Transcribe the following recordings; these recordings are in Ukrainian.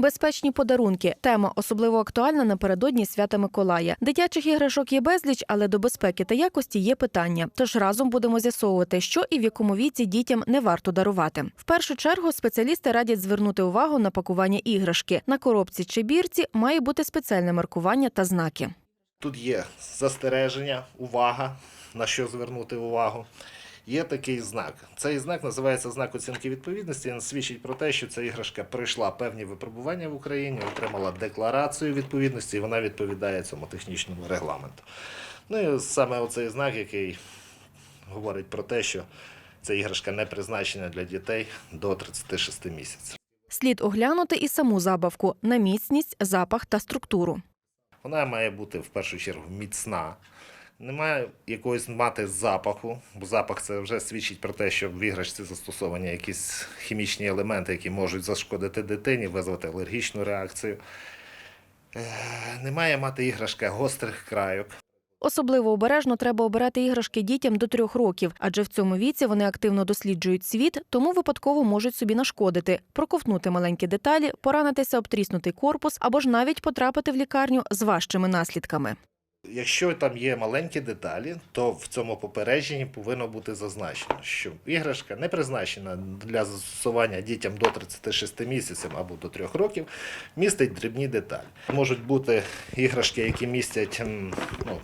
Безпечні подарунки тема особливо актуальна напередодні свята Миколая. Дитячих іграшок є безліч, але до безпеки та якості є питання. Тож разом будемо з'ясовувати, що і в якому віці дітям не варто дарувати. В першу чергу спеціалісти радять звернути увагу на пакування іграшки. На коробці чи бірці має бути спеціальне маркування та знаки. Тут є застереження, увага, на що звернути увагу. Є такий знак. Цей знак називається знак оцінки відповідності. Він свідчить про те, що ця іграшка пройшла певні випробування в Україні, отримала декларацію відповідності, і вона відповідає цьому технічному регламенту. Ну і саме оцей знак, який говорить про те, що ця іграшка не призначена для дітей до 36 місяців. Слід оглянути і саму забавку на міцність, запах та структуру. Вона має бути в першу чергу міцна. Не має якогось мати запаху, бо запах це вже свідчить про те, що в іграшці застосовані якісь хімічні елементи, які можуть зашкодити дитині, визвати алергічну реакцію. Е, Не має мати іграшка гострих крайок. Особливо обережно треба обирати іграшки дітям до трьох років, адже в цьому віці вони активно досліджують світ, тому випадково можуть собі нашкодити, проковтнути маленькі деталі, поранитися об тріснутий корпус або ж навіть потрапити в лікарню з важчими наслідками. Якщо там є маленькі деталі, то в цьому попередженні повинно бути зазначено, що іграшка не призначена для застосування дітям до 36 місяців або до 3 років, містить дрібні деталі. Можуть бути іграшки, які містять ну,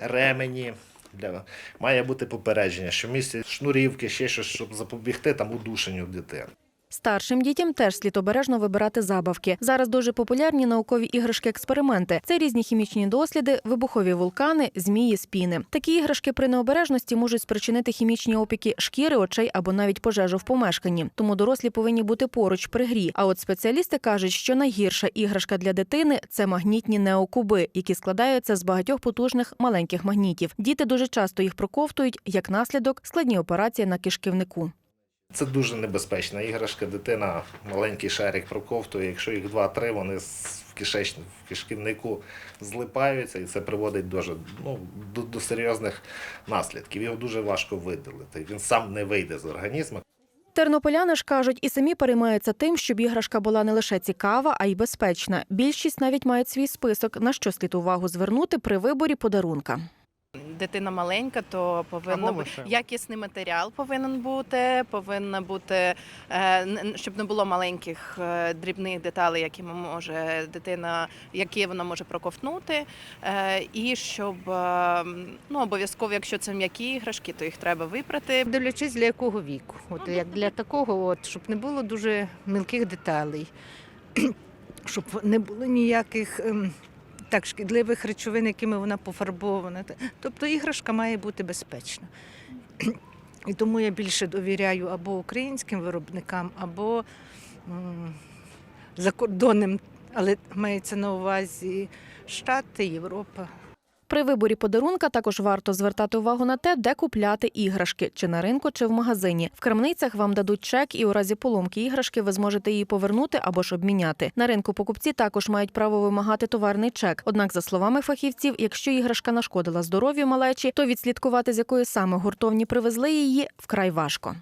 ремені. Для... Має бути попередження, що містять шнурівки, ще щось, щоб запобігти там удушенню дитини. Старшим дітям теж слід обережно вибирати забавки. Зараз дуже популярні наукові іграшки-експерименти. Це різні хімічні досліди, вибухові вулкани, змії, спіни. Такі іграшки при необережності можуть спричинити хімічні опіки шкіри, очей або навіть пожежу в помешканні. Тому дорослі повинні бути поруч при грі. А от спеціалісти кажуть, що найгірша іграшка для дитини це магнітні неокуби, які складаються з багатьох потужних маленьких магнітів. Діти дуже часто їх проковтують як наслідок складні операції на кишківнику. Це дуже небезпечна іграшка. Дитина маленький шарик проковтує. Якщо їх два-три, вони в кишеч... в кишківнику злипаються, і це приводить дуже, ну, до, до серйозних наслідків. Його дуже важко видалити. Він сам не вийде з організму. Тернополяни ж кажуть, і самі переймаються тим, щоб іграшка була не лише цікава, а й безпечна. Більшість навіть мають свій список, на що слід увагу звернути при виборі подарунка. Дитина маленька, то повинно бути якісний матеріал повинен бути, повинна бути, е, щоб не було маленьких е, дрібних деталей, які може дитина, які вона може проковтнути. Е, І щоб ну, обов'язково, якщо це м'які іграшки, то їх треба випрати. Дивлячись для якого віку. От як для такого, от, щоб не було дуже мілких деталей, щоб не було ніяких ем, так, шкідливих речовин, якими вона пофарбована. Тобто іграшка має бути безпечна. І тому я більше довіряю або українським виробникам, або закордонним, але мається на увазі Штати, Європа. При виборі подарунка також варто звертати увагу на те, де купляти іграшки, чи на ринку, чи в магазині. В крамницях вам дадуть чек, і у разі поломки іграшки ви зможете її повернути або ж обміняти. На ринку покупці також мають право вимагати товарний чек. Однак, за словами фахівців, якщо іграшка нашкодила здоров'ю малечі, то відслідкувати з якої саме гуртовні привезли її вкрай важко.